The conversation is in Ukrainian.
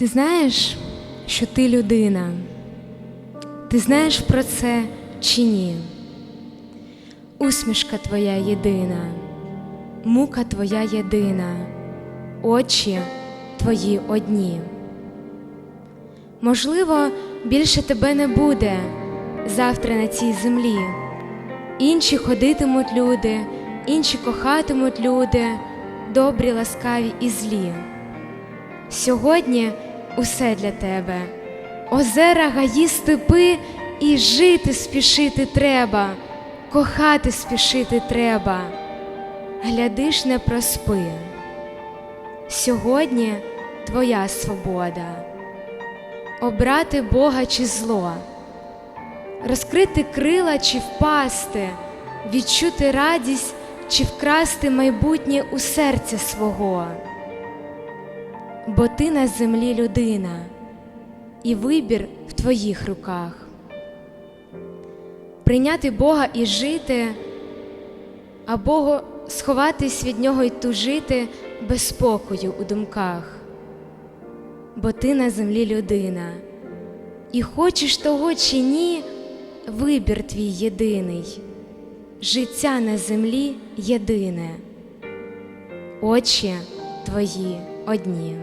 Ти знаєш, що ти людина? Ти знаєш про це чи ні? Усмішка твоя єдина, мука твоя єдина, очі твої одні. Можливо, більше тебе не буде завтра на цій землі. Інші ходитимуть люди, інші кохатимуть люди, добрі, ласкаві і злі. Сьогодні усе для тебе. Озера, гаї, степи, і жити спішити треба, кохати спішити треба. Глядиш, не проспи. Сьогодні твоя свобода. Обрати Бога чи зло, розкрити крила чи впасти, відчути радість чи вкрасти майбутнє у серця свого бо ти на землі людина, і вибір в твоїх руках. Прийняти Бога і жити, або сховатись від Нього і тужити без спокою у думках, бо ти на землі людина, і хочеш того чи ні, вибір твій єдиний, життя на землі єдине, очі твої одні.